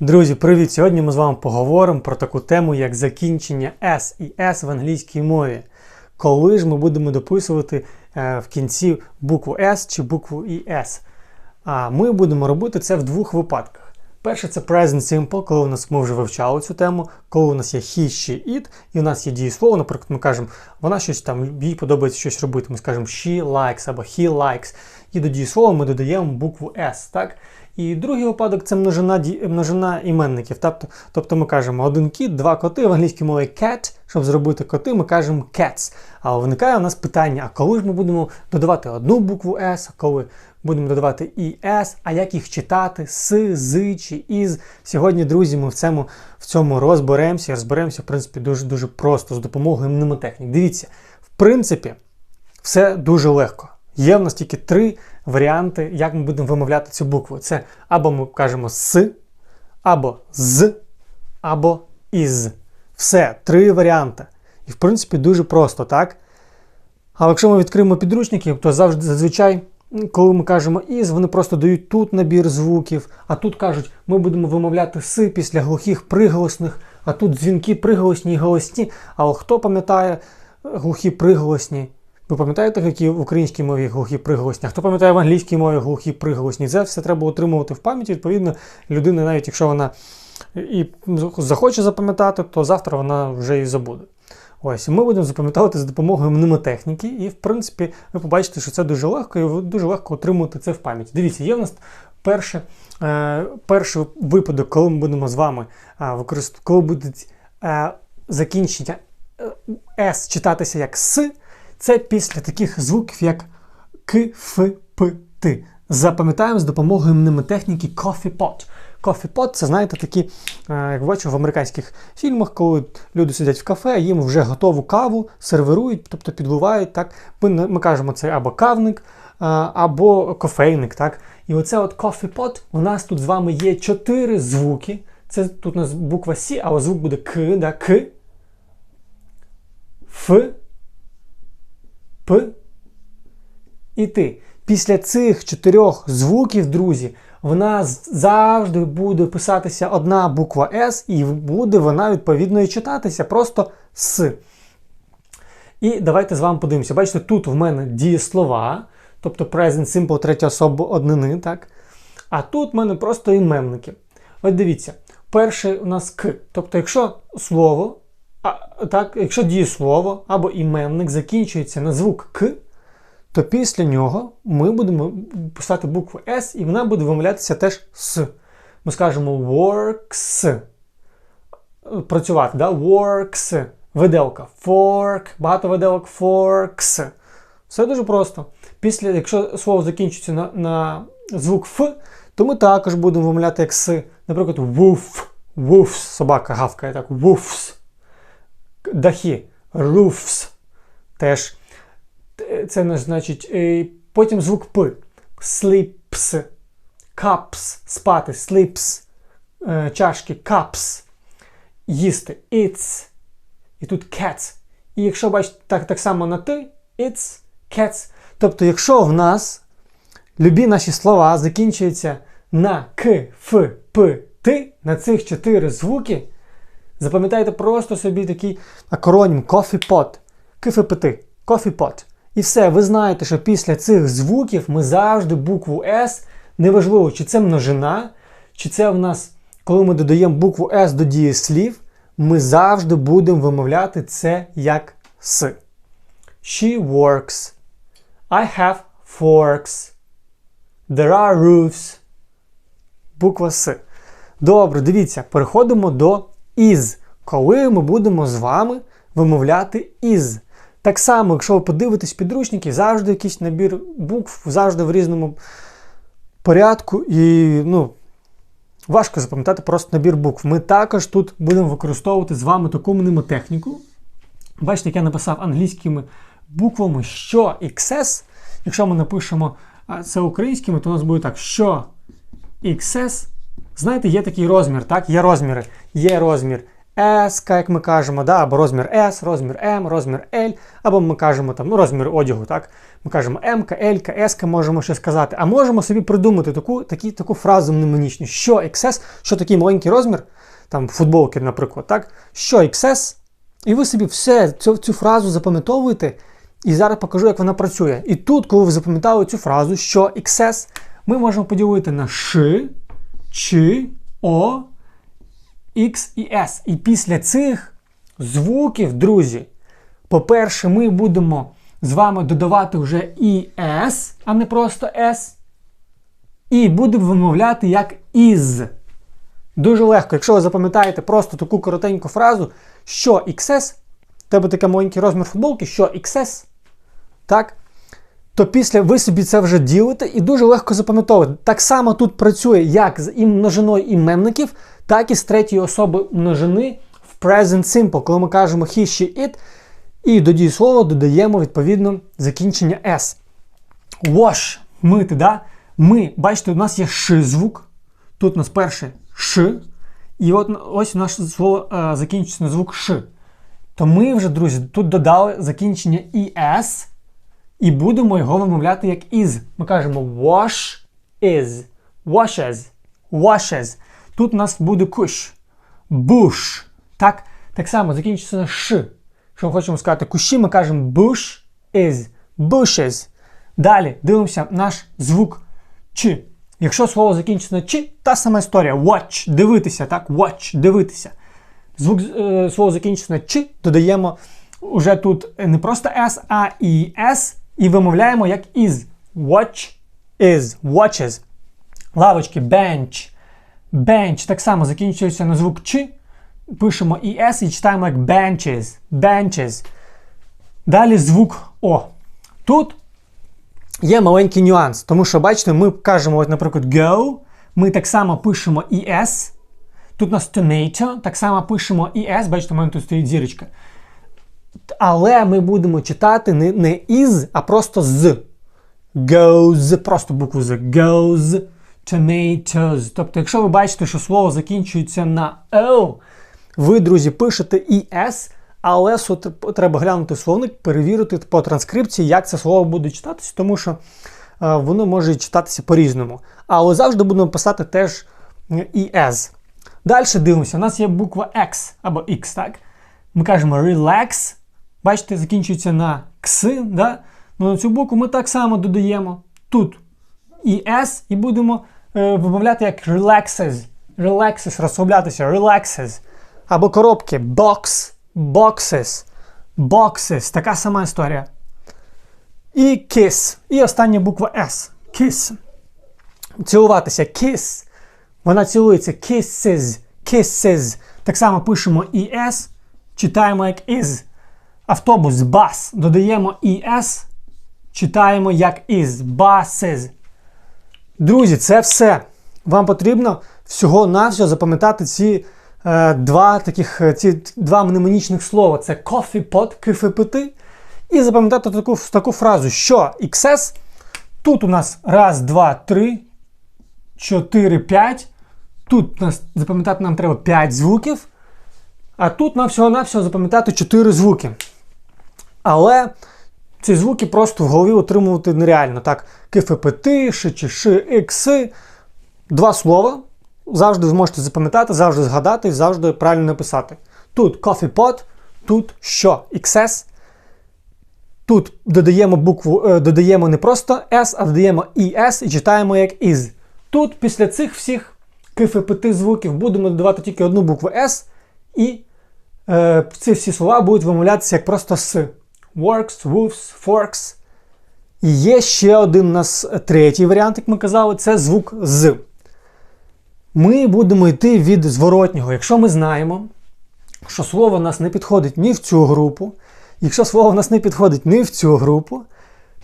Друзі, привіт! Сьогодні ми з вами поговоримо про таку тему, як закінчення S і S в англійській мові. Коли ж ми будемо дописувати е, в кінці букву S чи букву ES. А ми будемо робити це в двох випадках. Перше це present simple, коли у нас ми вже вивчали цю тему, коли у нас є he, she, it, і у нас є дієслово, наприклад, ми кажемо, вона щось там, їй подобається щось робити. Ми скажемо she likes або he likes. І до дієслова ми додаємо букву S. так? І другий випадок це множина множина іменників. Тобто, тобто ми кажемо один кіт, два коти, в англійській мові cat, щоб зробити коти, ми кажемо cats. А виникає у нас питання: а коли ж ми будемо додавати одну букву S, а коли будемо додавати і S, а як їх читати, с, з чи із. Сьогодні, друзі, ми в цьому, в цьому розберемося розберемося, в принципі, дуже-дуже просто з допомогою мнемотехнік. Дивіться, в принципі, все дуже легко. Є в нас тільки три варіанти, як ми будемо вимовляти цю букву. Це або ми кажемо с, або з, або із. Все, три варіанти. І в принципі дуже просто, так? Але якщо ми відкриємо підручники, то завжди зазвичай, коли ми кажемо із, вони просто дають тут набір звуків, а тут кажуть, ми будемо вимовляти с після глухих приголосних, а тут дзвінки приголосні і голосні. Але хто пам'ятає глухі приголосні? Ви пам'ятаєте, які в українській мові глухі приголосні? Хто пам'ятає в англійській мові глухі приголосні? Це все треба отримувати в пам'яті. Відповідно, людина, навіть якщо вона і захоче запам'ятати, то завтра вона вже і забуде. Ось, ми будемо запам'ятовувати за допомогою мнемотехніки, і в принципі ви побачите, що це дуже легко, і дуже легко отримувати це в пам'яті. Дивіться, є в нас перше, е, перший випадок, коли ми будемо з вами е, використовувати, коли буде е, закінчення е, С читатися як С, це після таких звуків, як К, Ф, П, Т. Запам'ятаємо з допомогою мнемотехніки Coffee Pot. Coffee Pot – це, знаєте, такі, е, як бачу в американських фільмах, коли люди сидять в кафе, їм вже готову каву сервірують, тобто підливають. Так? Ми, ми кажемо, це або кавник, е, або кофейник. Так? І оце от Coffee Pot, у нас тут з вами є чотири звуки. Це тут у нас буква С, але звук буде К, да? К, Ф, П і Т. Після цих чотирьох звуків, друзі, в нас завжди буде писатися одна буква С, і буде вона відповідно і читатися просто С. І давайте з вами подивимося. Бачите, тут в мене дієслова, тобто present simple третя особа однини, так? А тут в мене просто іменники. От дивіться, перше у нас К. Тобто, якщо слово, а, так, якщо дієслово або іменник закінчується на звук К, то після нього ми будемо писати букву S, і вона буде вимовлятися теж С. Ми скажемо works. Працювати, да? works. Виделка. Fork. Багато виделок forks. Все дуже просто. Після, якщо слово закінчується на, на звук Ф, то ми також будемо вимовляти як С. Наприклад, woof. Woofs. Собака гавкає так. Woofs. Дахи. Roofs. Теж це не значить. е, Потім звук П. Sleeps. Cups. Спати. Sleeps. Е, Чашки. Cups. Їсти. It's. І тут cats. І якщо бачите так, так само на ти, it's cats. Тобто, якщо в нас любі наші слова закінчуються на К, Ф, П, Т, на цих чотири звуки, запам'ятайте просто собі такий акронім. КФПТ. Coffee Pot. І все, ви знаєте, що після цих звуків ми завжди букву С, неважливо, чи це множина, чи це в нас, коли ми додаємо букву С до дієслів, ми завжди будемо вимовляти це як С. She works. I have forks. There are roofs. Буква С. Добре, дивіться, переходимо до із. Коли ми будемо з вами вимовляти із. Так само, якщо ви подивитесь підручники, завжди якийсь набір букв, завжди в різному порядку. І ну, важко запам'ятати просто набір букв. Ми також тут будемо використовувати з вами таку мнемотехніку. Бачите, як я написав англійськими буквами, що XS. Якщо ми напишемо це українськими, то у нас буде так, що XS. Знаєте, є такий розмір, так? Є розміри. Є розмір S, як ми кажемо, да, або розмір S, розмір M, розмір L, або ми кажемо там, ну, розмір одягу, так? Ми кажемо М, L, S, можемо ще сказати. А можемо собі придумати таку такі, таку фразу мнемонічну, що XS, що такий маленький розмір, там футболки, наприклад, так? Що XS, і ви собі все цю, цю фразу запам'ятовуєте, і зараз покажу, як вона працює. І тут, коли ви запам'ятали цю фразу, що XS, ми можемо поділити на Ш, Ч, О, X і S. І після цих звуків, друзі, по-перше, ми будемо з вами додавати вже і S, а не просто S. І будемо вимовляти як із. Дуже легко, якщо ви запам'ятаєте просто таку коротеньку фразу, що XS, тебе такий маленький розмір футболки, що XS, так? То після ви собі це вже ділите і дуже легко запам'ятовувати. Так само тут працює як з множиною іменників, так і з третьої особи множини в present simple, коли ми кажемо he, she, it, і до дієслова додаємо відповідно закінчення S. Wash, мити, да? Ми, бачите, у нас є ш звук. Тут у нас перше ш. І от ось нас слово е, закінчується на звук ш. То ми вже, друзі, тут додали закінчення «es» і будемо його вимовляти як «is». Ми кажемо wash is, washes, washes. Тут у нас буде кущ, bush. Так так само закінчується на ш. Якщо ми хочемо сказати кущі, ми кажемо bush is, bushes. Далі дивимося наш звук Ч. Якщо слово закінчиться на Ч, та сама історія. Watch, дивитися, так? Watch, дивитися. Звук е, слово закінчиться на Ч, додаємо уже тут не просто S, а і S, і вимовляємо як is. Watch is, watches. Лавочки, bench. Bench так само закінчується на звук Ч. Пишемо і S і читаємо як benches. benches. Далі звук О. Тут є маленький нюанс, тому що, бачите, ми кажемо, от, наприклад, go, ми так само пишемо ES. Тут у нас tomato, так само пишемо ES, бачите, у мене тут стоїть зірочка. Але ми будемо читати не не із, а просто з. Goes, просто букву з. Goes, tomatoes. Тобто, якщо ви бачите, що слово закінчується на O, ви, друзі, пишете ES, але треба глянути словник, перевірити по транскрипції, як це слово буде читатися, тому що е, воно може читатися по-різному. Але завжди будемо писати теж ES. Далі дивимося, у нас є буква X або X, так? Ми кажемо relax. Бачите, закінчується на X, да? Ну, на цю букву ми так само додаємо тут ES і будемо е, вимовляти як relaxes. Relaxes, розслаблятися, relaxes. Або коробки box boxes. Boxes. Така сама історія. І kiss. І остання буква S. Kiss. Цілуватися. Kiss. Вона цілується. Kisses. Kisses. Так само пишемо ES. Читаємо як is. Автобус. Bus. Додаємо ES. Читаємо як is. Buses. Друзі, це все. Вам потрібно всього-навсього запам'ятати ці. Е, два таких е, ці два мнемонічних слова це coffee pot, кифепити. І запам'ятати таку таку фразу, що XS. Тут у нас раз, два, три, чотири, п'ять. Тут нас запам'ятати нам треба 5 звуків. А тут нам всього-навсього запам'ятати 4 звуки. Але ці звуки просто в голові отримувати нереально. Так, кифепити, ши чи ікси. Два слова завжди зможете запам'ятати, завжди згадати завжди правильно написати. Тут coffee pot, тут що? XS. Тут додаємо букву, е, додаємо не просто S, а додаємо ES і читаємо як is. Тут після цих всіх кифи звуків будемо додавати тільки одну букву S, і е, ці всі слова будуть вимовлятися як просто С. Works, wolves, forks. І є ще один нас третій варіант, як ми казали, це звук з ми будемо йти від зворотнього. Якщо ми знаємо, що слово в нас не підходить ні в цю групу, якщо слово в нас не підходить ні в цю групу,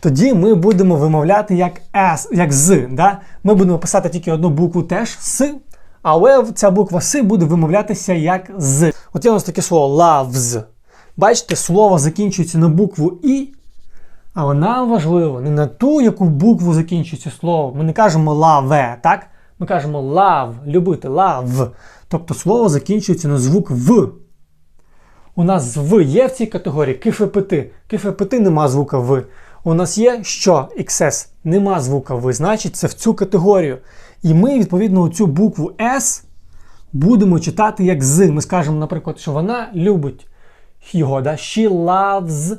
тоді ми будемо вимовляти як S, як з. Да? Ми будемо писати тільки одну букву теж С, але ця буква С буде вимовлятися як з. От є у нас таке слово loves. Бачите, слово закінчується на букву І. Але нам важливо не на ту, яку букву закінчується слово. Ми не кажемо лаве, так? Ми кажемо love, любити, love. Тобто слово закінчується на звук В. У нас В є в цій категорії кифепити. Кифепити нема звука В. У нас є що? XS. Нема звука В. Значить, це в цю категорію. І ми, відповідно, цю букву S будемо читати як з. Ми скажемо, наприклад, що вона любить його. Да? She loves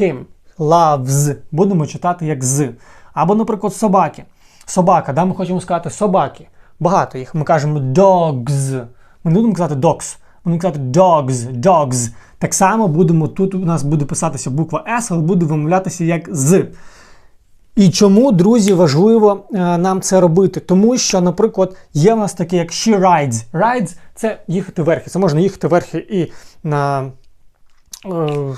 him. Loves. Будемо читати як з. Або, наприклад, собаки. Собака, да? ми хочемо сказати собаки. Багато їх. Ми кажемо dogs. Ми не будемо казати dogs. Ми будемо казати dogs, dogs. Так само будемо, тут у нас буде писатися буква S, але буде вимовлятися як з. І чому, друзі, важливо е, нам це робити? Тому що, наприклад, є в нас таке, як she rides. Rides – це їхати верхи. Це можна їхати верхи і на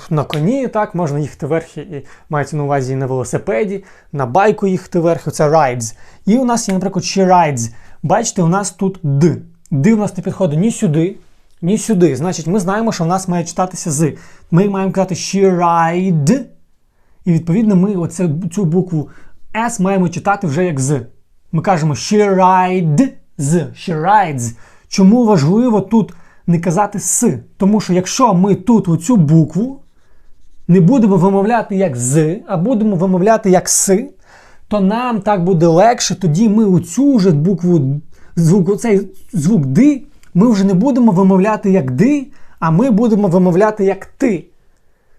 на коні, так, можна їхати верхи, і мається на увазі і на велосипеді, на байку їхати верхи, це rides. І у нас є, наприклад, she rides. Бачите, у нас тут д. Д у нас не підходить ні сюди, ні сюди. Значить, ми знаємо, що в нас має читатися з. Ми маємо казати she ride. І відповідно ми оце, цю букву S маємо читати вже як з. Ми кажемо she ride з, she rides. Чому важливо тут не казати с? Тому що якщо ми тут оцю букву не будемо вимовляти як з, а будемо вимовляти як с, то нам так буде легше, тоді ми оцю вже букву, звук, цей звук Д, ми вже не будемо вимовляти як Д, а ми будемо вимовляти як ти.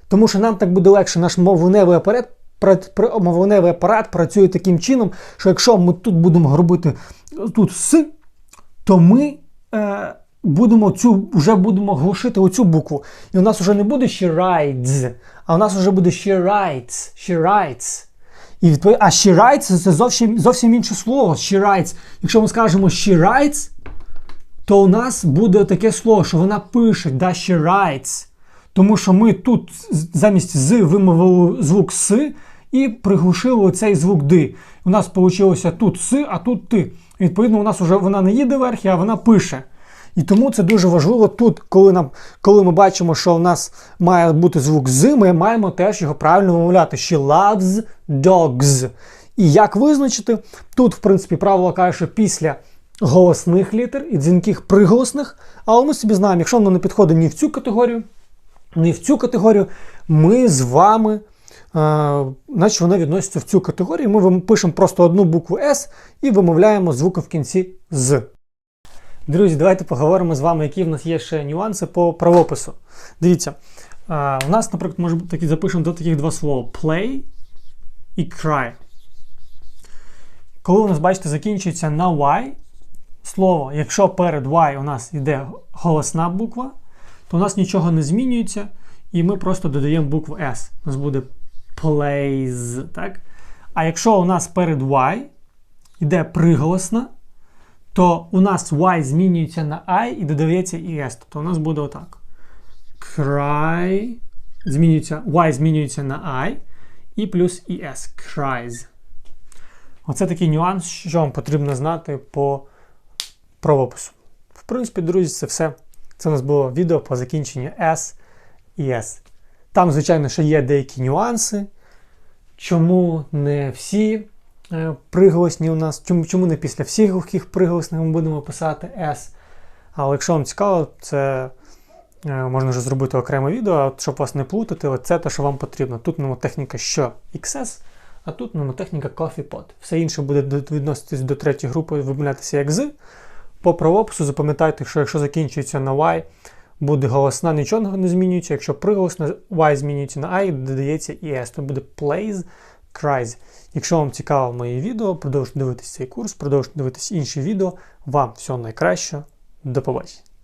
Тому що нам так буде легше, наш мовленевий апарат, мовленевий апарат працює таким чином, що якщо ми тут будемо робити тут с, то ми е, будемо цю, вже будемо глушити оцю букву. І у нас вже не буде ще rides, а у нас вже буде ще writes, she writes. І відповідь, а she writes це зовсім зовсім інше слово. She writes. Якщо ми скажемо she writes, то у нас буде таке слово, що вона пише, да, she writes. Тому що ми тут замість з вимовили звук С і приглушили оцей звук Д. У нас вийшло тут С, а тут ти. Відповідно, у нас вже вона не їде верхи, а вона пише. І тому це дуже важливо тут, коли нам, коли ми бачимо, що у нас має бути звук з, ми маємо теж його правильно вимовляти. She loves dogs. І як визначити? Тут, в принципі, правило каже, що після голосних літер і дзвінких приголосних, але ми собі знаємо, якщо воно не підходить ні в цю категорію, ні в цю категорію, ми з вами. Значить, вона відноситься в цю категорію. Ми пишемо просто одну букву S і вимовляємо звуки в кінці з. Друзі, давайте поговоримо з вами, які в нас є ще нюанси по правопису. Дивіться, у нас, наприклад, може бути запишемо до таких два слова: play і cry. Коли у нас, бачите, закінчується на Y слово, якщо перед Y у нас йде голосна буква, то у нас нічого не змінюється, і ми просто додаємо букву S. У нас буде plays. так? А якщо у нас перед Y йде приголосна, то у нас Y змінюється на I і додається ES. Тобто у нас буде отак. Cry. Змінюється, Y змінюється на I і плюс ES. Cries. Оце такий нюанс, що вам потрібно знати по правопису. В принципі, друзі, це все. Це у нас було відео по закінченню S і S. Там, звичайно, ще є деякі нюанси. Чому не всі приголосні у нас, чому чому не після всіх глухих приголосних ми будемо писати S. Але якщо вам цікаво, це е, можна вже зробити окреме відео, щоб вас не плутати, це те, що вам потрібно. Тут мемотехніка що XS, а тут мемотехніка CoffeePot. Все інше буде відноситись до третьої групи, вимовлятися як з. По правопису запам'ятайте, що якщо закінчується на Y, буде голосна, нічого не змінюється. Якщо приголосна Y змінюється на I, додається ES, то буде plays, cries. Якщо вам цікаво моє відео, продовжуйте дивитися цей курс, продовжуйте дивитися інші відео. Вам всього найкращого. До побачення.